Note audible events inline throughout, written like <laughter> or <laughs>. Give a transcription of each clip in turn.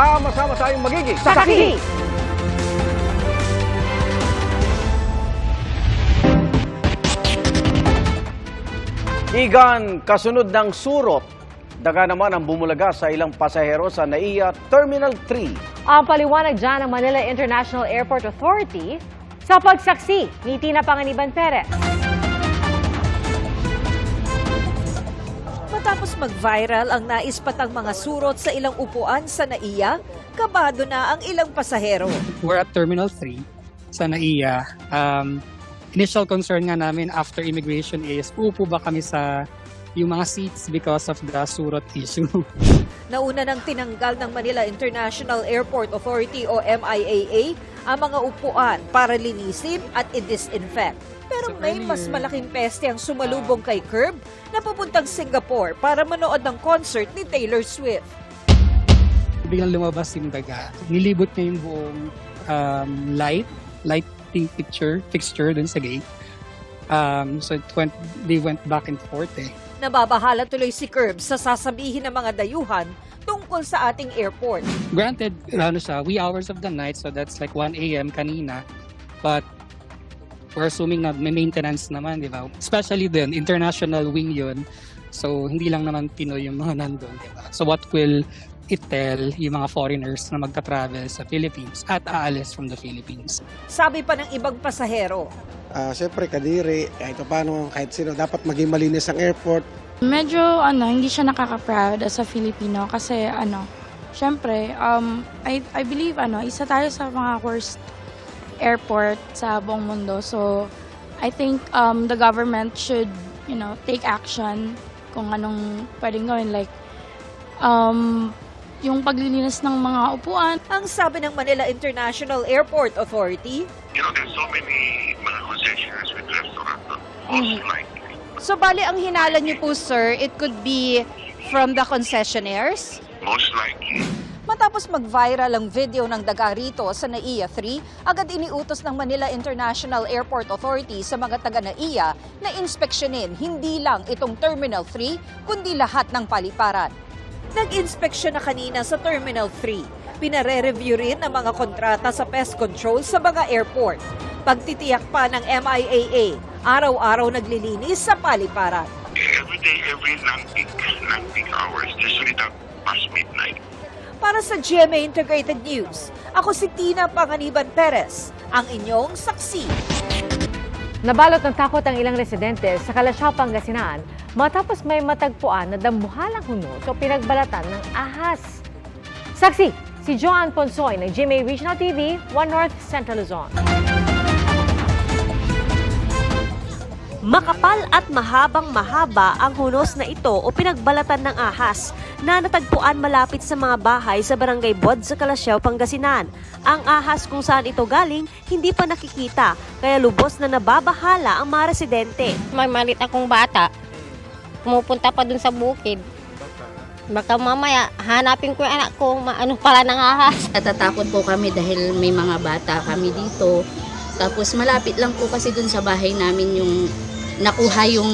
Sama-sama tayong magiging Saksi! Igan, kasunod ng surot. Daga naman ang bumulaga sa ilang pasahero sa NAIA Terminal 3. Ang paliwanag dyan ng Manila International Airport Authority sa pagsaksi ni Tina Panganiban Perez. Matapos mag-viral ang naispatang mga surot sa ilang upuan sa NAIA, kabado na ang ilang pasahero. we're at Terminal 3 sa NAIA. Um, initial concern nga namin after immigration is uupo ba kami sa yung mga seats because of the surot issue. <laughs> Nauna nang tinanggal ng Manila International Airport Authority o MIAA ang mga upuan para linisin at i-disinfect. Pero So may mas malaking peste ang sumalubong kay Curb na papuntang Singapore para manood ng concert ni Taylor Swift. Biglang lumabas yung daga. Nilibot niya yung buong um, light, lighting picture, fixture dun sa gate. Um, so it went, they went back and forth eh. Nababahala tuloy si Curb sa sasabihin ng mga dayuhan tungkol sa ating airport. Granted, ano siya, wee hours of the night, so that's like 1 a.m. kanina. But we're assuming na may maintenance naman, di ba? Especially din, international wing yun. So, hindi lang naman Pinoy yung mga <laughs> nandun, di ba? So, what will it tell yung mga foreigners na magta-travel sa Philippines at aalis from the Philippines? Sabi pa ng ibang pasahero, Ah, Siyempre, kadiri, kahit paano, kahit sino, dapat maging malinis ang airport. Medyo ano, hindi siya nakaka-proud as a Filipino kasi ano, syempre, um, I, I believe ano, isa tayo sa mga worst airport sa buong mundo. So, I think um, the government should, you know, take action kung anong pwedeng gawin. Like, um, yung paglilinis ng mga upuan, ang sabi ng Manila International Airport Authority, you know, there's so many mga concessions with restaurants. Most likely. So bali ang hinala niyo po sir, it could be from the concessionaires? Most likely. Matapos mag-viral ang video ng daga rito sa NAIA 3, agad iniutos ng Manila International Airport Authority sa mga taga NAIA na inspeksyonin hindi lang itong Terminal 3, kundi lahat ng paliparan. Nag-inspeksyon na kanina sa Terminal 3. Pinare-review rin ang mga kontrata sa pest control sa mga airport. Pagtitiyak pa ng MIAA, araw-araw naglilinis sa paliparan. Every day, every non-peak, non-peak hours, usually that past midnight. Para sa GMA Integrated News, ako si Tina Panganiban Perez, ang inyong saksi. Nabalot ng takot ang ilang residente sa Kalasyaw, Pangasinan matapos may matagpuan na dambuhalang hunos o pinagbalatan ng ahas. Saksi, si Joan Ponsoy ng GMA Regional TV, One North Central Luzon. Makapal at mahabang mahaba ang hunos na ito o pinagbalatan ng ahas na natagpuan malapit sa mga bahay sa Barangay Bod sa Kalasyaw, Pangasinan. Ang ahas kung saan ito galing hindi pa nakikita kaya lubos na nababahala ang mga residente. may malit akong bata, pumupunta pa dun sa bukid. Baka mamaya, hanapin ko yung anak ko, maano pala ng ahas. Natatakot po kami dahil may mga bata kami dito. Tapos malapit lang po kasi dun sa bahay namin yung nakuha yung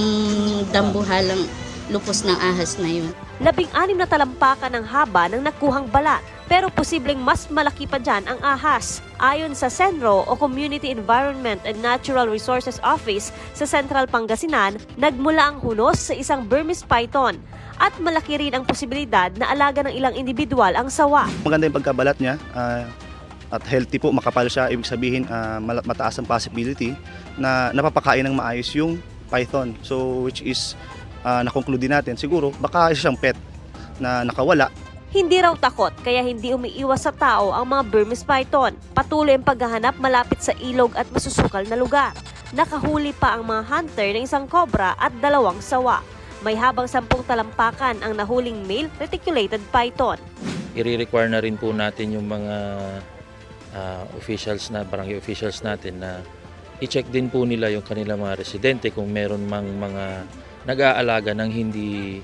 dambuhalang lupos ng ahas na yun. Labing-anim na talampakan ng haba ng nakuhang balat pero posibleng mas malaki pa dyan ang ahas. Ayon sa CENRO o Community Environment and Natural Resources Office sa Central Pangasinan, nagmula ang hunos sa isang Burmese python at malaki rin ang posibilidad na alaga ng ilang individual ang sawa. Maganda yung pagkabalat niya ah, at healthy po, makapal siya. Ibig sabihin, mala- mataas ang possibility na napapakain ng maayos yung python. So, which is, uh, nakonclude natin, siguro, baka isa siyang pet na nakawala. Hindi raw takot kaya hindi umiiwas sa tao ang mga Burmese python. Patuloy ang paghahanap malapit sa ilog at masusukal na lugar. Nakahuli pa ang mga hunter ng isang cobra at dalawang sawa. May habang sampung talampakan ang nahuling male reticulated python. i-require na rin po natin yung mga ah, officials na barangay officials natin na i-check din po nila yung kanilang mga residente kung meron mang mga nag-aalaga ng hindi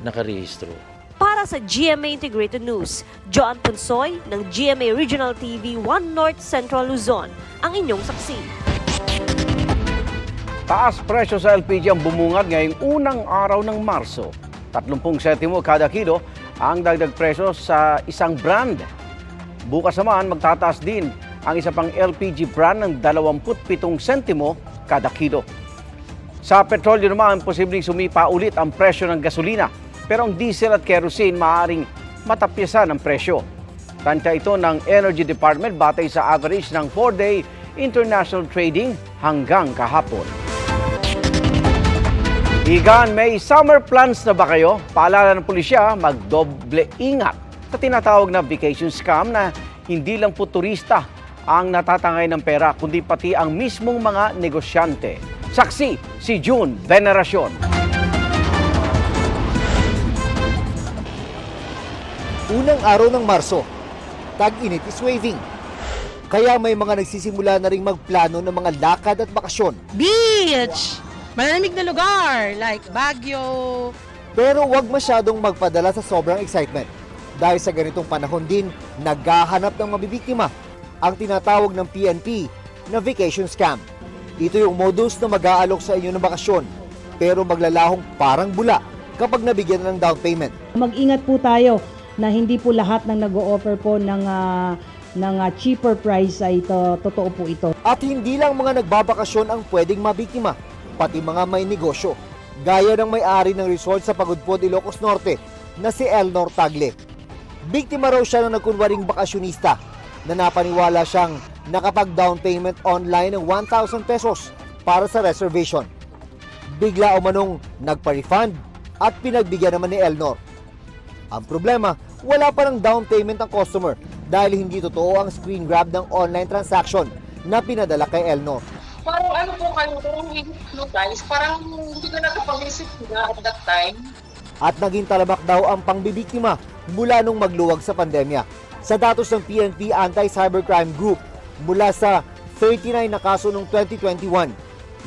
nakarehistro. Para sa GMA Integrated News, John Ponsoy ng GMA Regional TV 1 North Central Luzon, ang inyong saksi. Taas presyo sa LPG ang bumungad ngayong unang araw ng Marso. 30 sentimo kada kilo ang dagdag presyo sa isang brand. Bukas naman magtataas din ang isa pang LPG brand ng 27 sentimo kada kilo. Sa petrolyo naman, posibleng sumipa ulit ang presyo ng gasolina. Pero ang diesel at kerosene maaaring matapyasan ang presyo. Tansya ito ng Energy Department batay sa average ng 4-day international trading hanggang kahapon. Igan, may summer plans na ba kayo? Paalala ng pulisya, magdoble ingat sa tinatawag na vacation scam na hindi lang po turista ang natatangay ng pera, kundi pati ang mismong mga negosyante. Saksi si June Veneracion. Unang araw ng Marso, tag-init is waving. Kaya may mga nagsisimula na ring magplano ng mga lakad at bakasyon. Beach! Malamig na lugar like Baguio. Pero huwag masyadong magpadala sa sobrang excitement. Dahil sa ganitong panahon din, naghahanap ng mabibiktima ang tinatawag ng PNP na vacation scam. Ito yung modus na mag-aalok sa inyo ng bakasyon pero maglalahong parang bula kapag nabigyan na ng down payment. Mag-ingat po tayo na hindi po lahat ng nag-o-offer po ng ah, ng ah, cheaper price ay ito, totoo po ito. At hindi lang mga nagbabakasyon ang pwedeng mabiktima, pati mga may negosyo. Gaya ng may-ari ng resort sa Pagudpod, Ilocos Norte na si Elnor Tagle. Biktima raw siya ng nagkunwaring bakasyonista na napaniwala siyang nakapag-down payment online ng 1,000 pesos para sa reservation. Bigla umanong nagpa-refund at pinagbigyan naman ni Elnor. Ang problema, wala pa ng down payment ang customer dahil hindi totoo ang screen grab ng online transaction na pinadala kay Elnor. Parang ano po kayo, no guys, parang hindi ko nakapag-isip na at that time. At naging talamak daw ang pangbibiktima mula nung magluwag sa pandemya. Sa datos ng PNP Anti-Cybercrime Group, mula sa 39 na kaso noong 2021,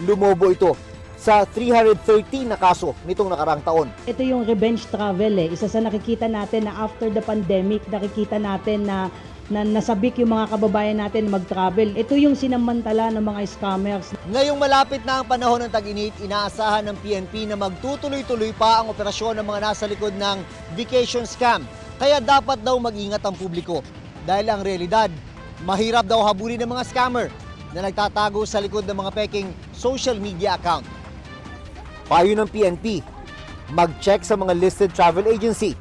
lumobo ito sa 313 na kaso nitong nakarang taon. Ito yung revenge travel eh. Isa sa nakikita natin na after the pandemic, nakikita natin na na nasabik yung mga kababayan natin mag-travel. Ito yung sinamantala ng mga scammers. Ngayong malapit na ang panahon ng tag-init, inaasahan ng PNP na magtutuloy-tuloy pa ang operasyon ng mga nasa likod ng vacation scam. Kaya dapat daw mag-ingat ang publiko. Dahil ang realidad, mahirap daw habulin ng mga scammer na nagtatago sa likod ng mga peking social media account. Payo ng PNP, mag-check sa mga listed travel agency.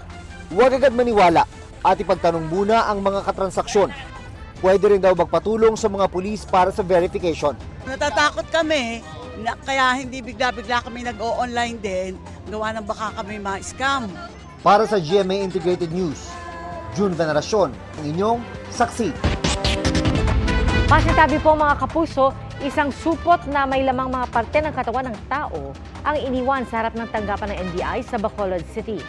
Huwag agad maniwala at ipagtanong muna ang mga katransaksyon. Pwede rin daw magpatulong sa mga pulis para sa verification. Natatakot kami, na, kaya hindi bigla-bigla kami nag-o-online din, gawa ng baka kami ma-scam. Para sa GMA Integrated News, June Veneracion, ang inyong saksi. Masintabi po mga kapuso, isang supot na may lamang mga parte ng katawan ng tao ang iniwan sa harap ng tanggapan ng NBI sa Bacolod City.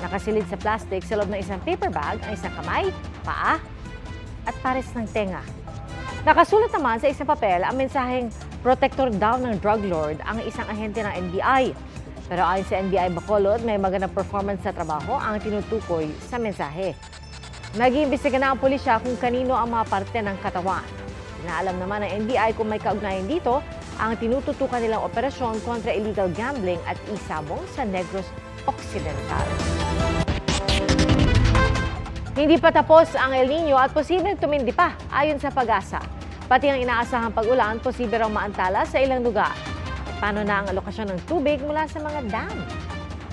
Nakasilid sa plastic sa loob ng isang paper bag ang isang kamay, paa, at pares ng tenga. Nakasulat naman sa isang papel ang mensaheng protector daw ng drug lord ang isang ahente ng NBI. Pero ayon sa NBI Bacolod, may magandang performance sa trabaho ang tinutukoy sa mensahe. Nag-iimbestiga na ang pulisya kung kanino ang mga parte ng katawan. Naalam naman ng NBI kung may kaugnayan dito ang tinututukan nilang operasyon kontra illegal gambling at isabong sa Negros Occidental. Hindi pa tapos ang El Nino at posibleng tumindi pa ayon sa pag-asa. Pati ang inaasahang pag-ulan, posible raw maantala sa ilang lugar. Paano na ang alokasyon ng tubig mula sa mga dam?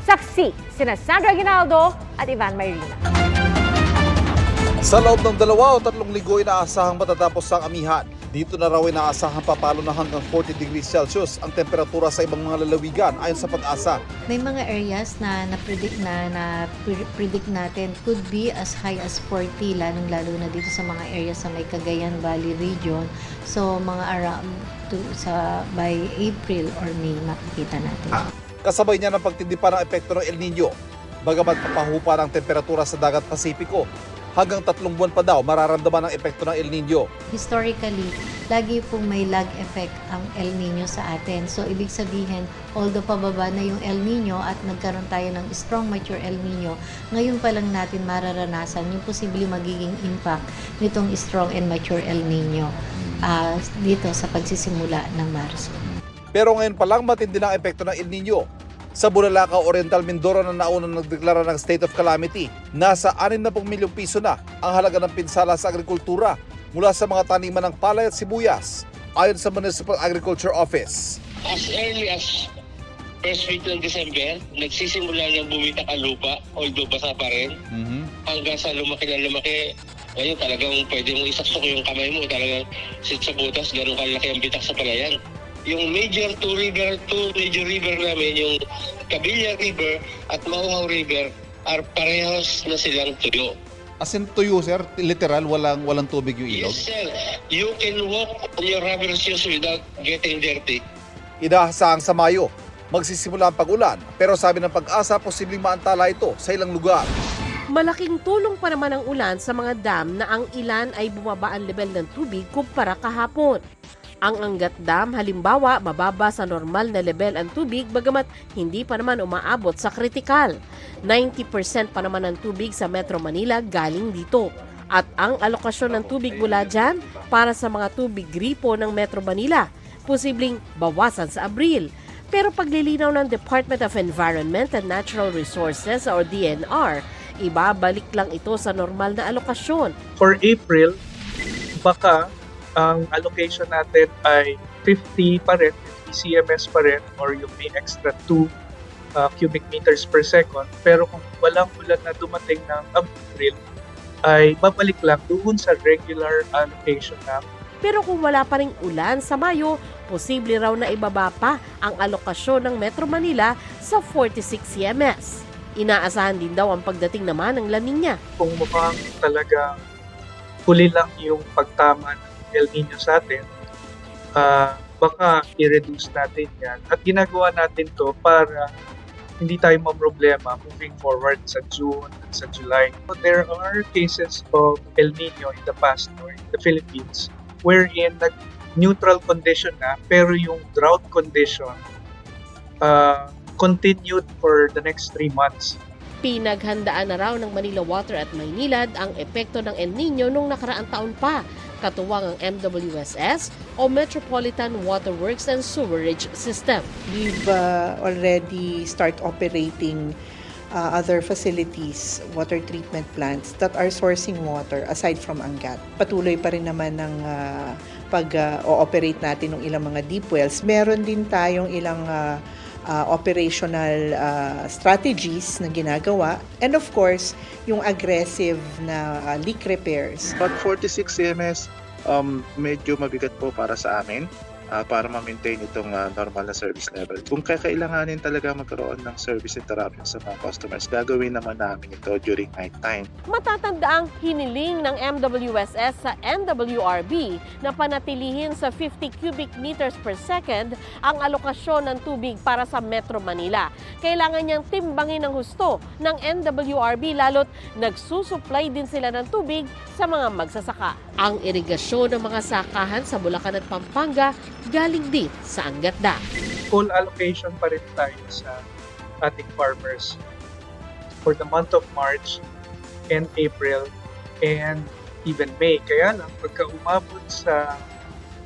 Saksi, sina Sandra Ginaldo at Ivan Mayrina. Sa loob ng dalawa o tatlong linggo inaasahang matatapos ang amihan. Dito na raw inaasahang papalo na hanggang 40 degrees Celsius ang temperatura sa ibang mga lalawigan ayon sa pag-asa. May mga areas na na-predict na, na predict natin could be as high as 40 lalong lalo na dito sa mga areas sa may Cagayan Valley region. So mga around to, sa by April or May makikita natin. Kasabay niya ng pagtindi pa ng epekto ng El Nino. Bagamat papahupa ng temperatura sa dagat Pasipiko, hanggang tatlong buwan pa daw mararamdaman ang epekto ng El Nino. Historically, lagi pong may lag effect ang El Nino sa atin. So, ibig sabihin, although pababa na yung El Nino at nagkaroon tayo ng strong mature El Nino, ngayon pa lang natin mararanasan yung posibleng magiging impact nitong strong and mature El Nino ah, dito sa pagsisimula ng Marso. Pero ngayon pa lang matindi na ang epekto ng El Nino. Sa Bulalakaw Oriental Mindoro na nauna nagdeklara ng state of calamity, nasa 60 milyong piso na ang halaga ng pinsala sa agrikultura mula sa mga taniman ng palay at sibuyas, ayon sa Municipal Agriculture Office. as early as first week ng December, nagsisimula nang bumitak ang lupa, although basa pa rin. Hanggang sa lumaki na lumaki, ngayon talagang pwede mo isaksok yung kamay mo, talagang sit sa butas, ganun kalaki ang bitak sa palayan. Yung major two river, two major river namin, yung Cabilla River at Mauhaw River, are parehas na silang tuyo. As in tuyo sir, literal, walang, walang tubig yung ilog? Yes, sir. You can walk on your rubber shoes without getting dirty. Inaasahang sa Mayo, magsisimula ang pag-ulan pero sabi ng pag-asa posibleng maantala ito sa ilang lugar. Malaking tulong pa naman ang ulan sa mga dam na ang ilan ay bumaba ang level ng tubig kumpara kahapon. Ang Angat Dam halimbawa mababa sa normal na level ang tubig bagamat hindi pa naman umaabot sa kritikal. 90% pa naman ng tubig sa Metro Manila galing dito. At ang alokasyon ng tubig mula dyan para sa mga tubig gripo ng Metro Manila, posibleng bawasan sa Abril. Pero paglilinaw ng Department of Environment and Natural Resources or DNR, ibabalik lang ito sa normal na alokasyon. For April, baka ang allocation natin ay 50 pa rin, 50 CMS pa rin, or yung may extra 2 uh, cubic meters per second. Pero kung walang ulan na dumating ng April, ay babalik lang doon sa regular allocation namin. Pero kung wala pa ring ulan sa Mayo, posible raw na ibaba pa ang alokasyon ng Metro Manila sa 46 CMS. Inaasahan din daw ang pagdating naman ng La Nina. Kung mukhang talagang huli lang yung pagtama ng El Nino sa atin, ah, baka i-reduce natin yan. At ginagawa natin to para hindi tayo problema moving forward sa June at sa July. So there are cases of El Nino in the past or in the Philippines wherein nag neutral condition na pero yung drought condition uh, continued for the next three months. Pinaghandaan na raw ng Manila Water at Maynilad ang epekto ng El Nino nung nakaraang taon pa, katuwang ang MWSS o Metropolitan Water Works and Sewerage System. We've uh, already start operating uh, other facilities, water treatment plants that are sourcing water aside from Angat. Patuloy pa rin naman ng uh, pag-ooperate natin ng ilang mga deep wells. Meron din tayong ilang uh, uh, operational uh, strategies na ginagawa. And of course, yung aggressive na uh, leak repairs. Pag 46 CMS, um, medyo mabigat po para sa amin ah, para ma-maintain itong ah, normal na service level. Kung kakailanganin talaga magkaroon ng service interruption sa mga customers, gagawin naman namin ito during night time. Matatanda ang hiniling ng MWSS sa NWRB na panatilihin sa 50 cubic meters per second ang alokasyon ng tubig para sa Metro Manila. Kailangan niyang timbangin ng husto ng NWRB lalo't nagsusupply din sila ng tubig sa mga magsasaka. Ang irigasyon ng mga sakahan sa Bulacan at Pampanga galing din sa Angat Dam. Full allocation pa rin tayo sa ating farmers for the month of March and April and even May. Kaya lang, pagka umabot sa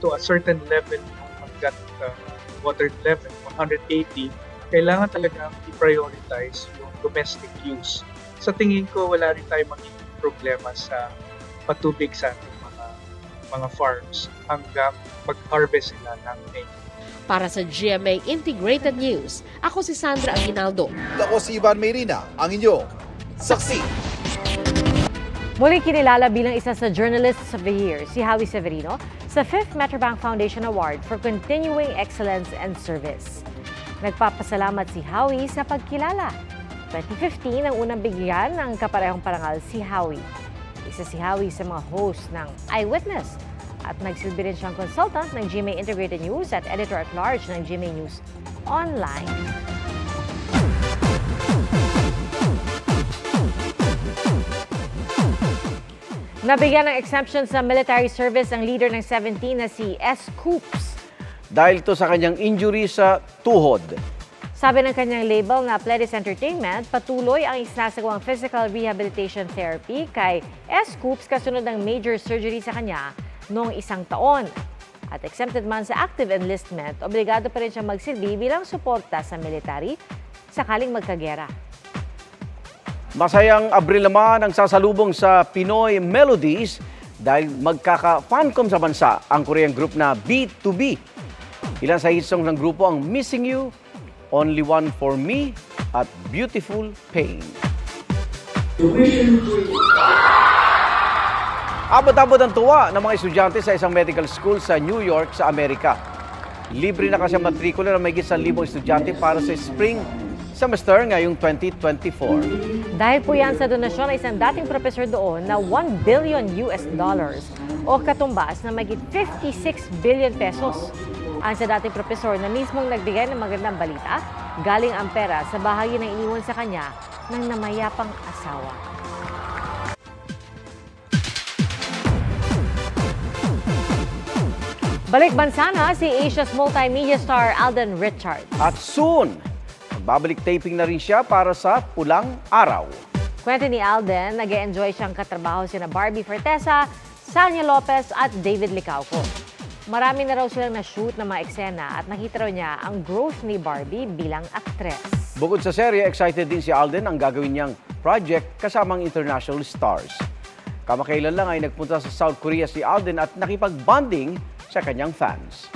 to a certain level ng hanggat uh, water level, 180, kailangan talaga i-prioritize yung domestic use. Sa tingin ko, wala rin tayo magiging problema sa patubig sa ating mga farms hanggang mag-harvest sila ng May. Para sa GMA Integrated News, ako si Sandra Aguinaldo. Ako si Ivan Mayrina, ang inyo, saksi. Muli kinilala bilang isa sa Journalists of the Year si Howie Severino sa 5th Metrobank Foundation Award for Continuing Excellence and Service. Nagpapasalamat si Howie sa pagkilala. 2015 ang unang bigyan ng kaparehong parangal si Howie. Isa si Howie sa mga host ng Eyewitness at nagsilbi rin siyang consultant ng GMA Integrated News at editor-at-large ng GMA News Online. Nabigyan ng exemption sa military service ang leader ng 17 na si S. Coops. Dahil to sa kanyang injury sa tuhod. Sabi ng kanyang label na Pledis Entertainment, patuloy ang isinasagawang physical rehabilitation therapy kay S. Coops kasunod ng major surgery sa kanya noong isang taon. At exempted man sa active enlistment, obligado pa rin siya magsilbi bilang suporta sa military sakaling magkagera. Masayang Abril naman ang sasalubong sa Pinoy Melodies dahil magkaka-fancom sa bansa ang Korean group na B2B. Ilan sa hit songs ng grupo ang Missing You, Only One For Me at Beautiful Pain. Abot-abot ang tuwa ng mga estudyante sa isang medical school sa New York sa Amerika. Libre na kasi ang matrikula ng may 1,000 estudyante para sa spring semester ngayong 2024. Dahil po yan sa donasyon ng isang dating profesor doon na 1 billion US dollars o katumbas na magit 56 billion pesos. Ang sa dating profesor na mismong nagbigay ng magandang balita, galing ang pera sa bahagi na iniwan sa kanya ng namayapang asawa. Balik bansa na si Asia's multimedia star Alden Richards. At soon, magbabalik taping na rin siya para sa Pulang Araw. Kwento ni Alden, nag enjoy siyang katrabaho sina Barbie Fortesa, Sanya Lopez at David Licauco. Marami na raw silang na-shoot ng mga eksena at nakita raw niya ang growth ni Barbie bilang aktres. Bukod sa serye, excited din si Alden ang gagawin niyang project kasamang international stars. Kamakailan lang ay nagpunta sa South Korea si Alden at nakipag-bonding sa kanyang fans.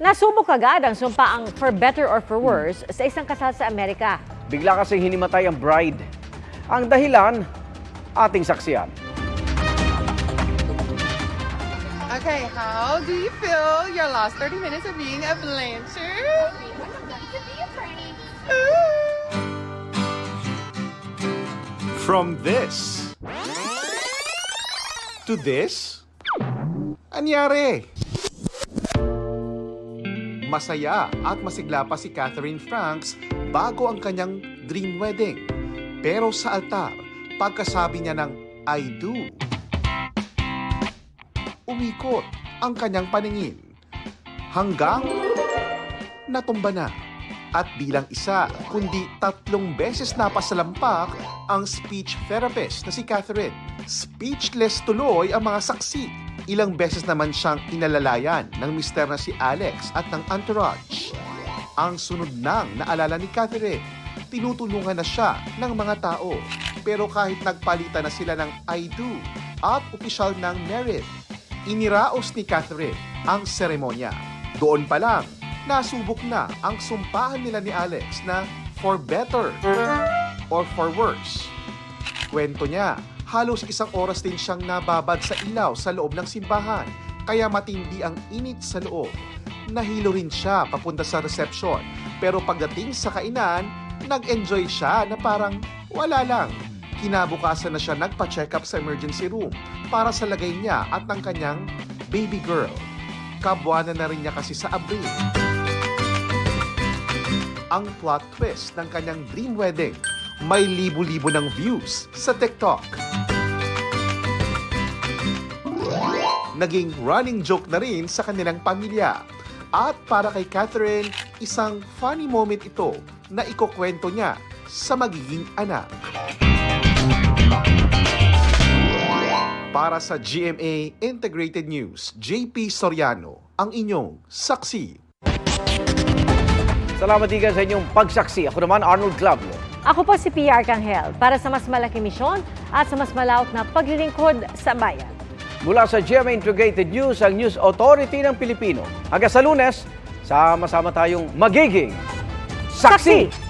Nasubok agad ang sumpaang for better or for worse sa isang kasal sa Amerika. Bigla kasi hinimatay ang bride. Ang dahilan, ating saksiyan. Okay, how do you feel your last 30 minutes of being a Blanchard? <laughs> From this to this, anyari? Masaya at masigla pa si Catherine Franks bago ang kanyang dream wedding. Pero sa altar, pagkasabi niya ng I do, umikot ang kanyang paningin hanggang natumba na. At bilang isa, kundi tatlong beses napasalampak ang speech therapist na si Catherine. Speechless tuloy ang mga saksi. Ilang beses naman siyang inalalayan ng mister na si Alex at ng entourage. Ang sunod nang naalala ni Catherine, tinutulungan na siya ng mga tao. Pero kahit nagpalitan na sila ng I do at opisyal ng merit, iniraos ni Catherine ang seremonya. Doon pa lang, nasubok na ang sumpahan nila ni Alex na for better or for worse. Kwento niya, halos isang oras din siyang nababad sa ilaw sa loob ng simbahan, kaya matindi ang init sa loob. Nahilo rin siya papunta sa reception, pero pagdating sa kainan, nag-enjoy siya na parang wala lang. Kinabukasan na siya nagpa-check up sa emergency room para sa lagay niya at ng kanyang baby girl. Kabuanan na rin niya kasi sa Abril. Ang plot twist ng kanyang dream wedding, may libo-libo ng views sa TikTok. Naging running joke na rin sa kanilang pamilya. At para kay Catherine, isang funny moment ito na ikukwento niya sa magiging anak. Para sa GMA Integrated News, JP Soriano, ang inyong saksi. Salamat digan sa inyong pagsaksi. Ako naman, Arnold Clavio. Ako po si Pia Arcangel para sa mas malaking misyon at sa mas malawak na paglilingkod sa bayan. Mula sa GMA Integrated News, ang News Authority ng Pilipino. Hanggang sa lunes, sama-sama tayong magiging saksi!